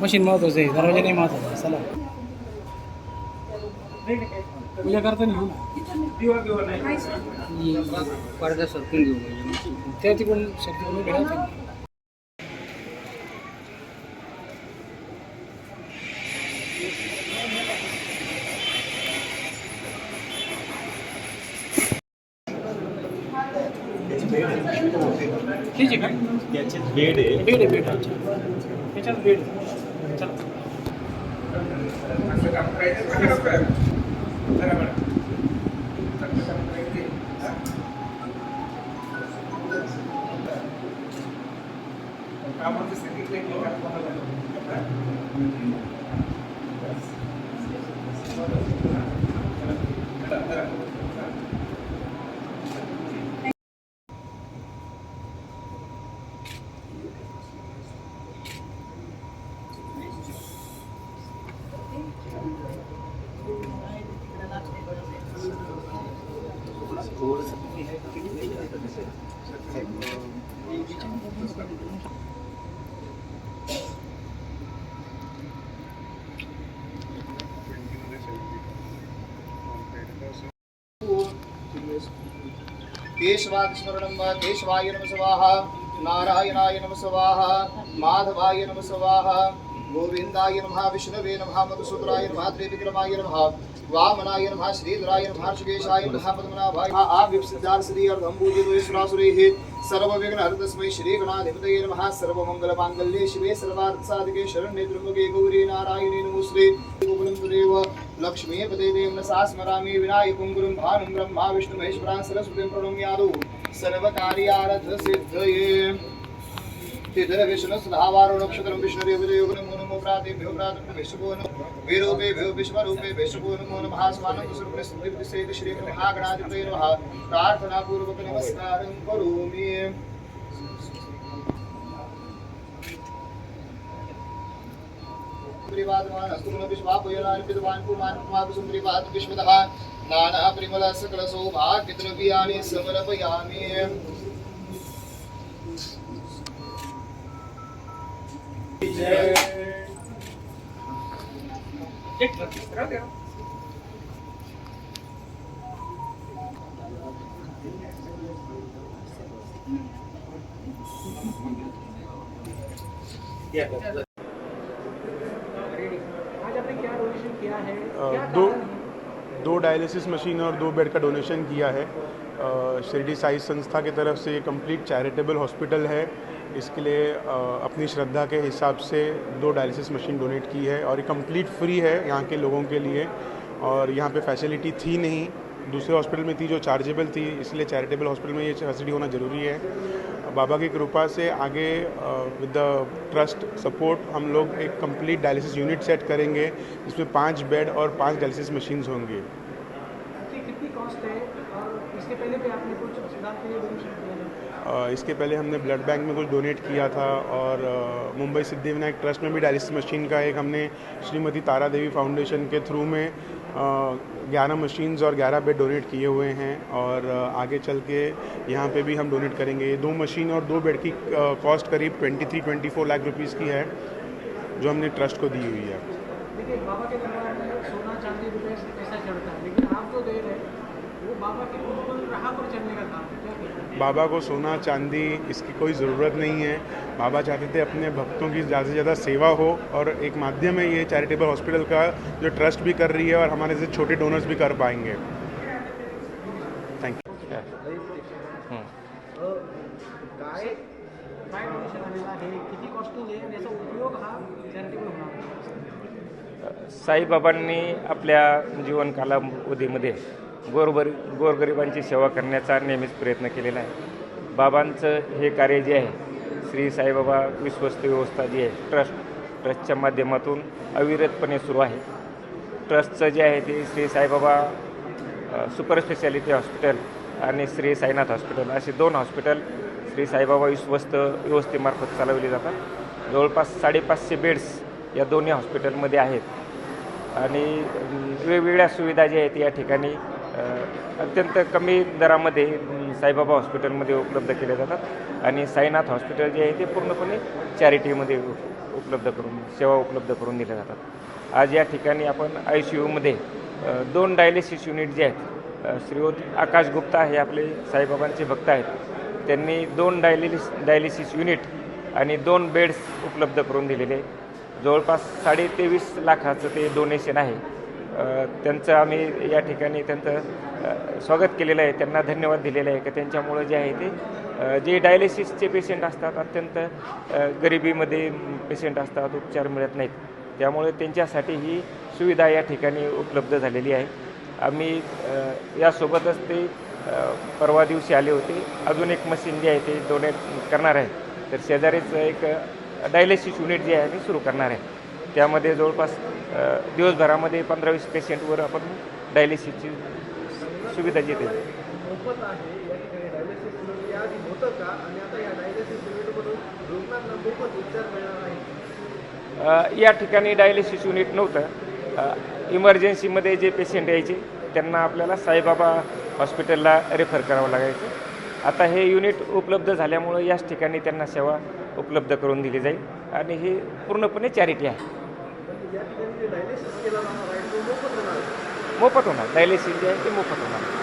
Machine महत्वाचं आहे दरवाजा नाही महत्त्वाचा चला. पूजा करताना घेऊ ना पडदा सरकून घेऊ म्हणजे. त्या तिकडून शक्ती करून ठीक का त्याचे बेड आहे बेड आहे बेड अच्छा। त्याच्यात बेड। आहे. चला केशवास्मरणं वा केशवाय नमः स्वाहा नारायणाय नमः स्वाहा माधवाय नमः स्वाहा। गोविन्दाय नमः, विष्णवे नमः मधुसूदराय नमः, त्रिविक्रमाय नमः, वामनाय नमः, श्रीधराय नमः, ऋषिकेशाय नमः, पद्मनाभाय आव्यप्सिद्धार श्री अर्धम्बूजितुस्रासुरैः सर्वविघ्नहर तस्मै श्रीगणाधिपतये नमः, सर्वमङ्गलमाङ्गल्ये शिवे सर्वार्थसाधिके शरण्ये त्र्यम्बके गौरी नारायणे नमोऽस्ते गोकुलं तदेव लक्ष्मीपते देव सा स्मरामि, विनायकं गुरुं भानुं ब्रह्मा विष्णुमहेश्वरान् सरस्वतीं प्रणम्यादौ सर्वकार्यारथसिद्धये तिथर विष्णु सुधावारो नक्षत्रं विष्णुरेवदेव नमो नमो प्रातेभ्यो प्रातः विष्णुभो नमो वीरूपेभ्यो विश्वरूपे विष्णुभो नमो नमः। स्वानं सुरप्रसिद्धिसेत श्री महागणाधिपतये नमः। प्रार्थनापूर्वक नमस्कारं करोमि। प्रिवादवान् अस्तु पुनः विश्वापयनानि पुमान् पुमापि विश्वतः। नाना परिमल सकल सौभाग्यद्रव्याणि समर्पयामि। दो? दो डायलिसिस मशीन और दो बेड का डोनेशन किया है शिरडी साई संस्था की तरफ़ से ये कंप्लीट चैरिटेबल हॉस्पिटल है। इसके लिए अपनी श्रद्धा के हिसाब से दो डायलिसिस मशीन डोनेट की है और ये कंप्लीट फ्री है यहाँ के लोगों के लिए। और यहाँ पे फैसिलिटी थी नहीं। दूसरे हॉस्पिटल में थी जो चार्जेबल थी, इसलिए चैरिटेबल हॉस्पिटल में ये फैसिलिटी होना ज़रूरी है। बाबा की कृपा से आगे विद द ट्रस्ट सपोर्ट हम लोग एक कंप्लीट डायलिसिस यूनिट सेट करेंगे, जिसमें पाँच बेड और पाँच डायलिसिस मशीन्स होंगी। इसके पहले इसके पहले हमने ब्लड बैंक में कुछ डोनेट किया था और मुंबई सिद्धिविनायक ट्रस्ट में भी डायलिसिस मशीन का एक हमने श्रीमती तारा देवी फाउंडेशन के थ्रू में ग्यारह मशीन्स और ग्यारह बेड डोनेट किए हुए हैं और आगे चल के यहाँ पे भी हम डोनेट करेंगे। दो मशीन और दो बेड की कॉस्ट करीब 23 24 लाख रुपीस की है, जो हमने ट्रस्ट को दी हुई है। देखिए बाबा के दरबार में सोना चांदी रुपये से पैसा चढ़ता है? लेकिन आप जो दे रहे हैं वो बाबा के बिल्कुल राह पर चलने का काम है। क्या बाबा को सोना चांदी इसकी कोई ज़रूरत नहीं है। बाबा चाहते थे अपने भक्तों की ज़्यादा से ज़्यादा सेवा हो और एक माध्यम है ये चैरिटेबल हॉस्पिटल का जो ट्रस्ट भी कर रही है और हमारे जैसे छोटे डोनर्स भी कर पाएँगे। थैंक यू किती कॉस्टिंग आहे याचा उपयोग हा चॅरिटेबल होणार साईबाबांनी आपल्या जीवनकालावधीमध्ये गोरबर गोरगरिबांची सेवा करण्याचा नेहमीच प्रयत्न केलेला आहे. बाबांचं हे कार्य जे आहे श्री साईबाबा विश्वस्त व्यवस्था जी आहे ट्रस्ट ट्रस्टच्या माध्यमातून अविरतपणे सुरू आहे. ट्रस्टचं जे आहे ते Shri Saibaba super speciality hospital आणि श्री साईनाथ हॉस्पिटल असे दोन हॉस्पिटल श्री साईबाबा विश्वस्त व्यवस्थेमार्फत चालवले जातात. जवळपास साडेपाचशे बेड्स या दोन्ही हॉस्पिटलमध्ये आहेत. आणि वेगवेगळ्या सुविधा ज्या आहेत या ठिकाणी अत्यंत कमी दरामध्ये साईबाबा हॉस्पिटलमध्ये उपलब्ध केले जातात. आणि साईनाथ हॉस्पिटल जे आहे ते पूर्णपणे चॅरिटीमध्ये उपलब्ध करून सेवा उपलब्ध करून दिल्या जातात. आज या ठिकाणी आपण आय सी यूमध्ये दोन डायलिसिस युनिट जे आहेत अ, श्रीयुत आकाश गुप्ता हे आपले साईबाबांचे भक्त आहेत. त्यांनी दोन डायलिसिस डायलिसिस युनिट आणि दोन बेड्स उपलब्ध करून दिलेले जवळपास साडे तेवीस लाखाचं ते डोनेशन आहे. त्यांचं आम्ही या ठिकाणी त्यांचं स्वागत केलेलं आहे. त्यांना धन्यवाद दिलेला आहे. की त्यांच्यामुळं जे आहे ते जे डायलिसिसचे पेशंट असतात अत्यंत गरिबीमध्ये पेशंट असतात उपचार मिळत नाहीत. त्यामुळे त्यांच्यासाठी ही सुविधा या ठिकाणी उपलब्ध झालेली आहे. आम्ही यासोबतच ते परवा दिवशी आले होते. अजून एक मशीन जे आहे ते डोनेट करणार आहे. तर शेजारीच एक डायलिसिस युनिट जे आहे आम्ही सुरू करणार आहे. त्यामध्ये जवळपास दिवसभरामध्ये पंधरा वीस पेशंटवर आपण डायलिसिसची सुविधा जी या ठिकाणी डायलिसिस युनिट नव्हतं. इमर्जन्सीमध्ये जे पेशंट यायचे त्यांना आपल्याला साईबाबा हॉस्पिटलला रेफर करावं लागायचं. आता हे युनिट उपलब्ध झाल्यामुळं याच ठिकाणी त्यांना सेवा उपलब्ध करून दिली जाईल. आणि हे पूर्णपणे चॅरिटी आहे. मोफत होणार. आहे मोफत होणार डायलिसिस जे आहे ते मोफत होणार?